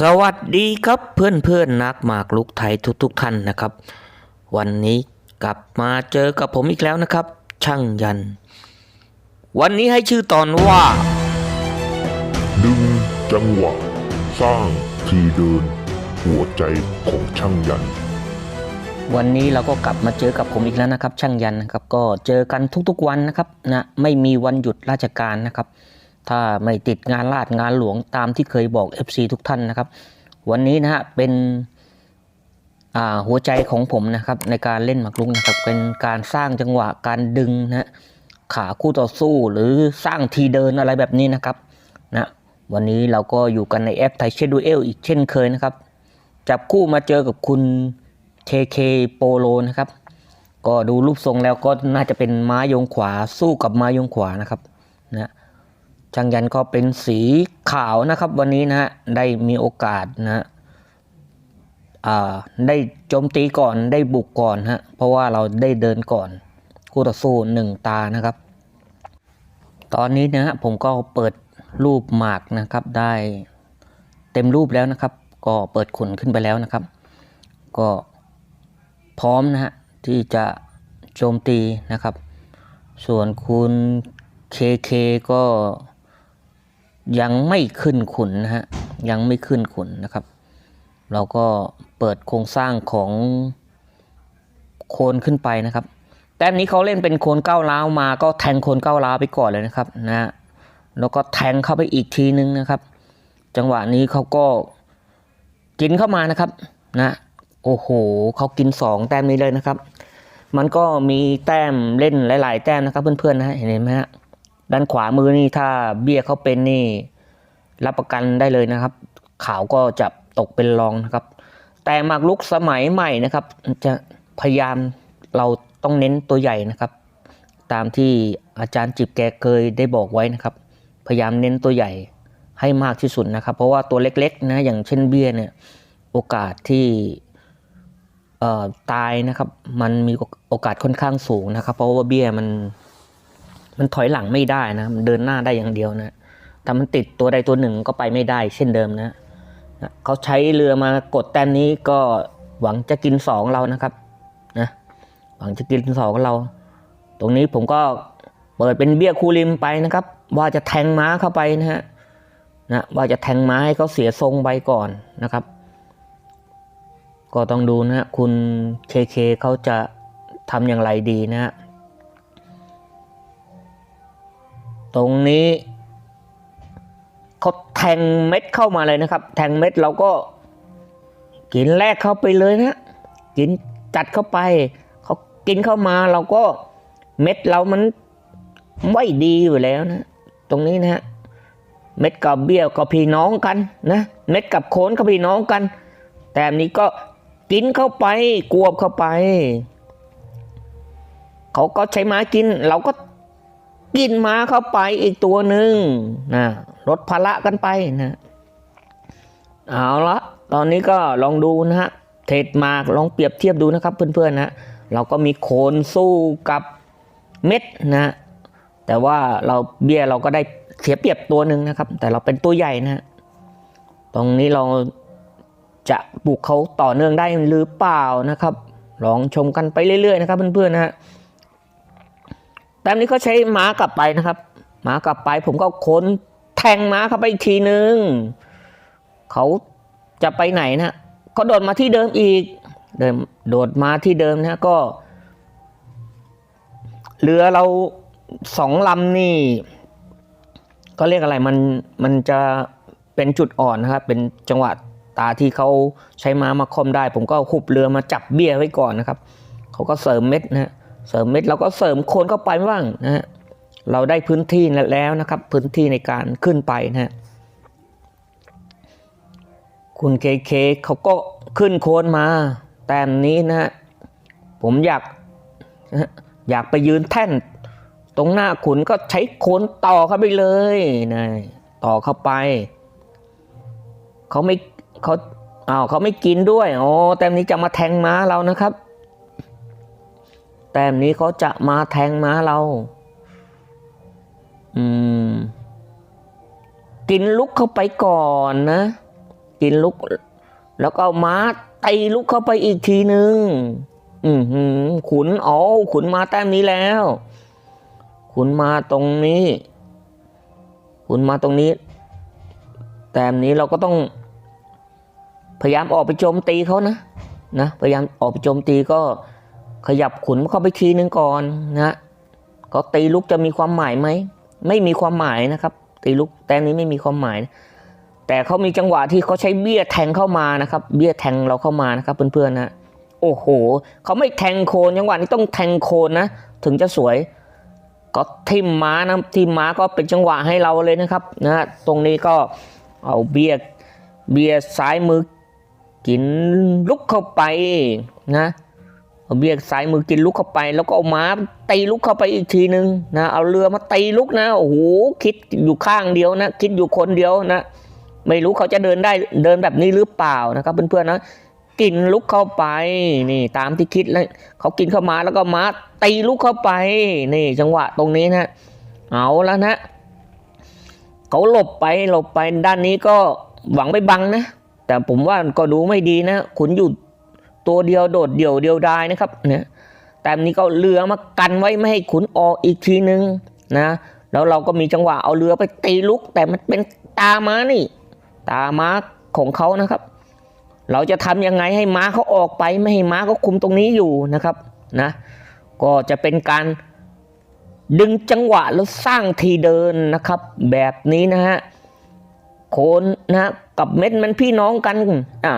สวัสดีครับเพื่อนเพื่อนๆนักหมากลุกไทยทุกทุกๆท่านนะครับ วันนี้กลับมาเจอกับผมอีกแล้วนะครับ ช่างยัน วันนี้ให้ชื่อตอนว่า ดึงจังหวะ สร้างทีเดิน หัวใจของช่างยัน วันนี้เราก็กลับมาเจอกับผมอีกแล้วนะครับ ช่างยันนะครับ ก็เจอกันทุกๆวันนะครับนะไม่มีวันหยุดราชการนะครับ ถ้าไม่ติดงานลาดงานหลวงตามที่เคยบอก FC ทุกท่านนะครับ วันนี้นะฮะเป็นหัวใจของผมนะครับในการเล่นหมากรุกนะครับเป็นการสร้างจังหวะการดึงนะฮะขาคู่ต่อสู้หรือสร้างทีเดินอะไรแบบนี้นะครับนะวันนี้เราก็อยู่กันในแอปไทยเชดูเอลอีกเช่นเคยนะครับ จับคู่มาเจอกับคุณ KK โปโลนะครับ ก็ดูรูปทรงแล้วก็น่าจะเป็นม้ายงขวาสู้กับม้ายงขวานะครับนะ ช่างยันก็เป็นสีขาวนะครับ วันนี้นะฮะได้มีโอกาสนะฮะได้โจมตีก่อนได้บุกก่อนฮะเพราะว่าเราได้เดินก่อน คู่ต่อสู้หนึ่งตานะครับ ตอนนี้นะฮะผมก็เปิดรูปหมากนะครับได้เต็มรูปแล้วนะครับ ก็เปิดขุนขึ้นไปแล้วนะครับ ก็พร้อมนะฮะที่จะโจมตีนะครับ ส่วนคุณเคเคก็ ยังไม่ขึ้นขุนนะฮะยังไม่ขึ้นขุนนะครับ เราก็เปิดโครงสร้างของโคนขึ้นไปนะครับ แต้มนี้เขาเล่นเป็นโคนเก้าวร้าวมา ก็แทงโคนเก้าวร้าวไปก่อนเลยนะครับนะแล้วก็แทงเข้าไปอีกทีนึงนะครับ จังหวะนี้เขาก็กินเข้ามานะครับนะโอ้โหเขากินสองแต้มนี้เลยนะครับ มันก็มีแต้มเล่นหลาย ๆ แต้มนะครับเพื่อนๆนะเห็นไหมฮะ ด้านขวามือนี่ถ้าเบี้ยเขาเป็นนี่ รับประกันได้เลยนะครับ ขาวก็จะตกเป็นรองนะครับ แต่หมากลุกสมัยใหม่นะครับ จะพยายามเราต้องเน้นตัวใหญ่นะครับ ตามที่อาจารย์จิบแกเคยได้บอกไว้นะครับ พยายามเน้นตัวใหญ่ให้มากที่สุดนะครับ เพราะว่าตัวเล็กๆนะอย่างเช่นเบี้ยเนี่ยโอกาสที่ตายนะครับ มันมีโอกาสค่อนข้างสูงนะครับ เพราะว่าเบี้ยมัน มันถอยหลังไม่ได้นะ มันเดินหน้าได้อย่างเดียวนะถ้ามันติดตัวใดตัวหนึ่งก็ไปไม่ได้ เช่นเดิมนะนะเขาใช้เรือมากดแต้มนี้ก็หวังจะกินสองเรานะครับนะหวังจะกินสองเรา ตรงนี้ผมก็เปิดเป็นเบี้ยคูริมไปนะครับ ว่าจะแทงม้าเข้าไปนะฮะนะว่าจะแทงม้าให้เขาเสียทรงไปก่อนนะครับ ก็ต้องดูนะฮะคุณเคเคเขาจะทำอย่างไรดีนะฮะ ตรงนี้เขาแทงเม็ดเข้ามาเลยนะครับ แทงเม็ดเราก็กินแรกเข้าไปเลยนะ กินจัดเข้าไป เขากินเข้ามาเราก็เม็ดเรามันไม่ดีอยู่แล้วนะ ตรงนี้นะฮะเม็ดกับเบี้ยวก็พี่น้องกันนะ เม็ดกับโคนก็พี่น้องกัน แต่นี้ก็กินเข้าไปกวบเข้าไป เขาก็ใช้ไม้กิน เราก็ กินม้าเข้าไปอีกตัวหนึ่งนะลดภาระกันไปนะเอาละตอนนี้ก็ลองดูนะฮะเทรดมาลองเปรียบเทียบดูนะครับ เพื่อนๆนะเราก็มีโคนสู้กับเม็ดนะแต่ว่าเราเบี้ยเราก็ได้เสียเปรียบตัวหนึ่งนะครับ แต่เราเป็นตัวใหญ่นะตรงนี้เราจะปลูกเขาต่อเนื่องได้หรือเปล่านะครับ ลองชมกันไปเรื่อยๆนะครับ เพื่อนๆนะฮะ แต้มนี้ก็ใช้ม้ากลับไปนะครับ ม้ากลับไปผมก็ค้นแทงม้าเข้าไปอีกทีนึงเขาจะไปไหนนะเขาโดดมาที่เดิมอีก เดิมโดดมาที่เดิมนะก็เรือเราสองลำนี่ ก็เรียกอะไรมันมันจะเป็นจุดอ่อนนะครับ เป็นจังหวะตาที่เขาใช้ม้ามาคมได้ ผมก็หุบเรือมาจับเบี้ยไว้ก่อนนะครับ เขาก็เสริมเม็ดนะฮะ เสริมเม็ดเราก็เสริมโคนเข้าไปบ้างนะฮะเราได้พื้นที่แล้วนะครับ พื้นที่ในการขึ้นไปนะฮะคุณเคเคเขาก็ขึ้นโคนมา แต้มนี้นะฮะผมอยากอยากไปยืนแท่น ตรงหน้าขุนก็ใช้โคนต่อเข้าไปเลยนะต่อเข้าไปเขาไม่เขาอ้าวเขาไม่กินด้วยโอ้แต้มนี้จะมาแทงม้าเรานะครับ แต้มนี้เขาจะมาแทงม้าเรา อืม กินลุกเข้าไปก่อนนะ กินลุก แล้วก็เอาม้าตีลุกเข้าไปอีกทีหนึ่งอือหือขุนอ๋อขุนมาแต้มนี้แล้ว ขุนมาตรงนี้ ขุนมาตรงนี้ แต้มนี้เราก็ต้อง พยายามออกไปโจมตีเขานะนะพยายามออกไปโจมตีก็ ขยับขุนเข้าไปทีนึงก่อนนะก็ตีลุกจะมีความหมายไหมไม่มีความหมายนะครับ ตีลุกแต้มนี้ไม่มีความหมาย แต่เขามีจังหวะที่เขาใช้เบี้ยแทงเข้ามานะครับ เบี้ยแทงเราเข้ามานะครับเพื่อนๆนะโอ้โหเขาไม่แทงโคนจังหวะนี้ต้องแทงโคนนะถึงจะสวย ก็ทิมม้านะทิมม้าก็เป็นจังหวะให้เราเลยนะครับนะตรงนี้ก็เอาเบียเบียซ้ายมือกินลุกเข้าไปนะ เบียร์ซ้ายมือกินลุกเข้าไป แล้วก็เอาม้าตีลุกเข้าไปอีกทีนึงนะเอาเรือมาตีลุกนะโอ้โหคิดอยู่ข้างเดียวนะ คิดอยู่คนเดียวนะ ไม่รู้เขาจะเดินได้เดินแบบนี้หรือเปล่านะครับเพื่อนๆนะกินลุกเข้าไปนี่ตามที่คิดแล้วเขากินเข้ามาแล้วก็มาตีลุกเข้าไปนี่จังหวะตรงนี้นะเอาแล้วนะเขาหลบไปหลบไปด้านนี้ก็หวังไปบังนะ แต่ผมว่าก็ดูไม่ดีนะขุนอยู่ ตัวเดียวโดดเดี่ยวเดียวดายนะครับเนี่ยแต่นี้ก็เอาเรือมากันไว้ไม่ให้ขุนออกอีกทีนึงนะแล้วเราก็มีจังหวะเอาเรือไปตีลุก แต่มันเป็นตาม้านี่ ตาม้าของเขานะครับ เราจะทำยังไงให้ม้าเขาออกไปไม่ให้ม้าเขาคุมตรงนี้อยู่นะครับนะก็จะเป็นการดึงจังหวะแล้วสร้างทีเดินนะครับ แบบนี้นะฮะโคนนะกับเม็ดมันพี่น้องกันอ่า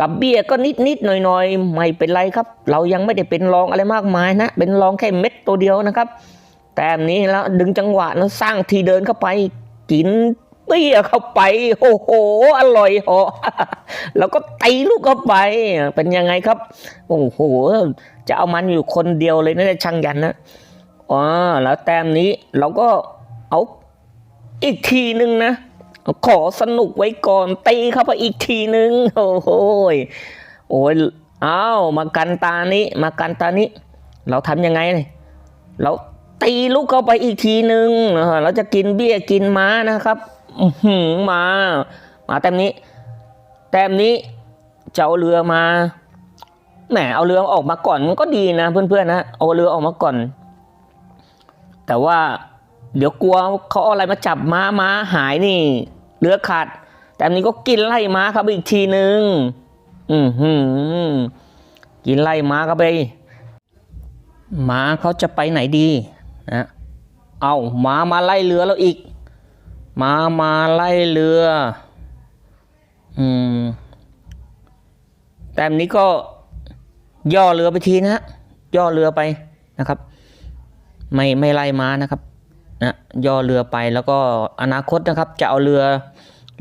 กับเบี้ยก็นิดนิดๆหน่อยหน่อยๆไม่เป็นไรครับ เรายังไม่ได้เป็นรองอะไรมากมายนะ เป็นรองแค่เม็ดตัวเดียวนะครับ แต่อันนี้แล้วดึงจังหวะแล้วสร้างทีเดินเข้าไปกินเบี้ยเข้าไปโอ้โหอร่อยเหาะแล้วก็ตีลูกเข้าไป เป็นยังไงครับ โอ้โห จะเอามันอยู่คนเดียวเลยนะช่างยันนะอ๋อแล้วแต้มนี้เราก็เอาอีกทีหนึ่งนะ ขอสนุกไว้ก่อนตีเข้าไปอีกทีหนึ่งโอ้โหยโอ้ยอ้าวมากันตานี้ มากันตานี้ เราทำยังไงเนี่ยเราตีลูกเข้าไปอีกทีหนึ่งเราจะกินเบี้ยกินม้านะครับหือมา มาแต้มนี้ แต้มนี้จะเอาเรือมาแหมเอาเรือออกมาก่อนมันก็ดีนะ เพื่อนๆนะเอาเรือออกมาก่อน แต่ว่าเดี๋ยวกลัวเขาเอาอะไรมาจับม้าม้าหายนี่ เรือขาด แต่อันนี้ก็กินไล่ม้าครับอีกทีหนึ่งอือหือกินไล่ม้าเข้าไปม้าเขาจะไปไหนดีนะเอาม้ามาไล่เรือแล้วอีกม้ามาไล่เรือ อืม แต่อันนี้ก็ย่อเรือไปทีนะฮะย่อเรือไปนะครับ ไม่ไม่ไล่ม้านะครับ นะย่อเรือไปแล้วก็อนาคตนะครับจะเอาเรือ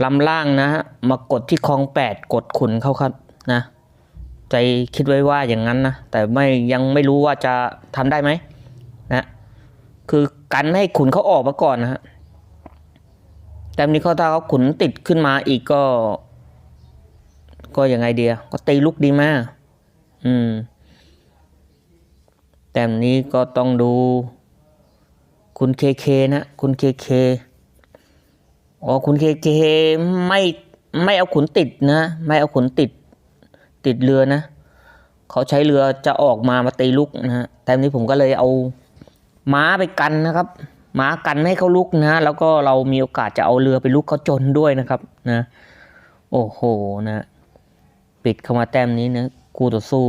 ลำล่างนะฮะมากดที่คลองแปดกดขุนเขาครับนะใจคิดไว้ว่าอย่างนั้นนะแต่ไม่ยังไม่รู้ว่าจะทำได้ไหมนะคือกันให้ขุนเขาออกมาก่อนนะฮะแต่นี้เขาถ้าเขาขุนติดขึ้นมาอีกก็ ก็ยังไงเดียก็ตีลุกดีมากอืมแต่นี้ก็ต้องดู คุณเคเคนะคุณเคเคอ๋อคุณเคเคไม่ไม่เอาขุนติดนะ ไม่เอาขุนติด ติดเรือนะเขาใช้เรือจะออกมามาตีลุกนะฮะแต่นี้ผมก็เลยเอาม้าไปกันนะครับม้ากันไม่ให้เขาลุกนะแล้วก็เรามีโอกาสจะเอาเรือไปลุกเขาจนด้วยนะครับนะโอ้โหนะปิดเข้ามาแต้มนี้นะคู่ต่อสู้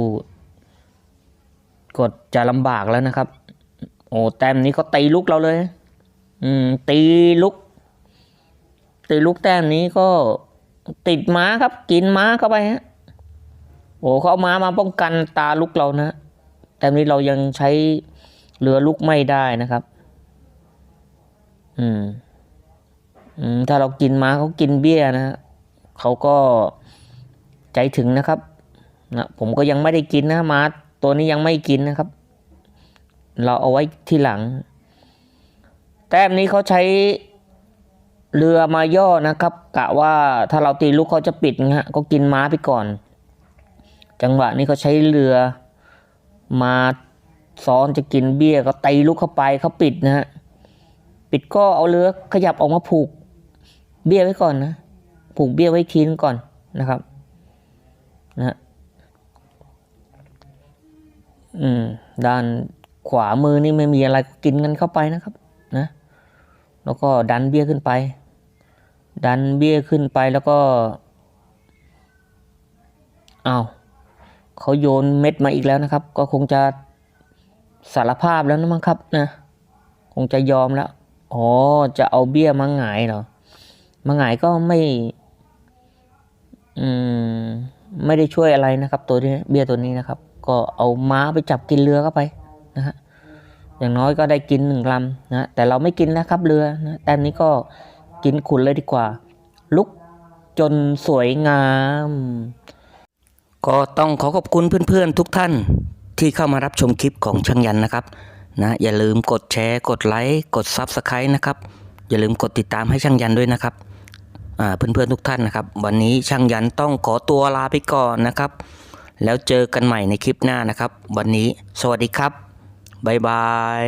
ก็จะลำบากแล้วนะครับ โอ้แต้มนี้ก็ตีลุกเราเลย อืม ตีลุก ตีลุกแต้มนี้ก็ติดม้าครับ กินม้าเข้าไปฮะโอ้เขาเอาม้ามาป้องกันตาลุกเรานะแต้มนี้เรายังใช้เรือลุกไม่ได้นะครับ อืม อืม ถ้าเรากินม้าเขากินเบี้ยนะฮะเขาก็ใจถึงนะครับนะผมก็ยังไม่ได้กินนะม้าตัวนี้ยังไม่กินนะครับ เราเอาไว้ที่หลัง แต้มนี้เขาใช้เรือมาย่อนะครับ กะว่าถ้าเราตีลูกเขาจะปิดนะฮะก็กินม้าไปก่อน จังหวะนี้เขาใช้เรือมาซ้อนจะกินเบี้ยก็ตีลูกเข้าไปเขาปิดนะฮะปิดก็เอาเรือขยับออกมาผูกเบี้ยไว้ก่อนนะผูกเบี้ยไว้ทีนึงก่อนนะครับนะฮะอืมด้าน ขวามือนี่ไม่มีอะไรกินกันเข้าไปนะครับนะแล้วก็ดันเบี้ยขึ้นไป ดันเบี้ยขึ้นไปแล้วก็เอาเขาโยนเม็ดมาอีกแล้วนะครับ ก็คงจะสารภาพแล้วนะมั้งครับนะคงจะยอมแล้วอ๋อจะเอาเบี้ยมาหงายเหรอมาหงายก็ไม่อืมไม่ได้ช่วยอะไรนะครับ ตัวนี้เบี้ยตัวนี้นะครับ ก็เอาม้าไปจับกินเรือเข้าไป นะฮะอย่างน้อยก็ได้กินหนึ่งลำนะแต่เราไม่กินนะครับเรือนะแต่อันนี้ก็กินขุนเลยดีกว่า ลุกจนสวยงาม ก็ต้องขอขอบคุณเพื่อนๆทุกท่านที่เข้ามารับชมคลิปของช่างยันนะครับนะอย่าลืมกดแชร์กดไลค์กด Subscribe นะครับ อย่าลืมกดติดตามให้ช่างยันด้วยนะครับเพื่อนๆทุกท่านนะครับ วันนี้ช่างยันต้องขอตัวลาไปก่อนนะครับ แล้วเจอกันใหม่ในคลิปหน้านะครับ วันนี้สวัสดีครับ บ๊ายบาย